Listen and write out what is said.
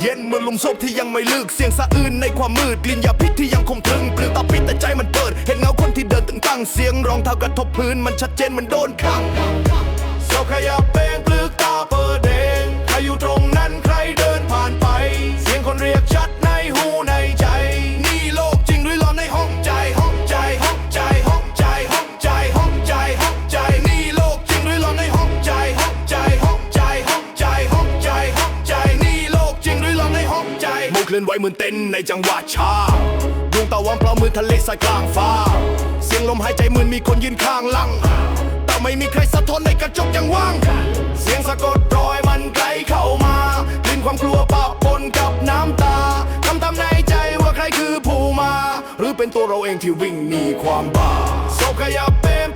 เย็นเมื่อลมโซบที่ยังไม่ลึกเสียงสะอื้นในความมืดกลิ่นยาพิษที่ยังคงถึงปลืมตาปิดแต่ใจมันเปิด เห็นเงาคนที่เดินตึงตั้งเสียงรองเท้ากระทบพื้นมันชัดเจนมันโดนขังโซคาย อหลอนใจมุกเคลื่อนไหวเหมือนเต้นในจังหวะชาดวงตะวันเปล่ามือทะเลสายกลางฟ้า เสียงลมหายใจเหมือนมีคนยืนข้างหลัง แต่ไม่มีใครสะท้อนในกระจกยังว่าง เสียงสะกดรอยมันไกลเข้ามากลิ่นความกลัวปะปนกับน้ำตาคำทำในใจว่าใครคือผู้มา หรือเป็นตัวเราเองที่วิ่งหนีความบ้าศกขยับเป็น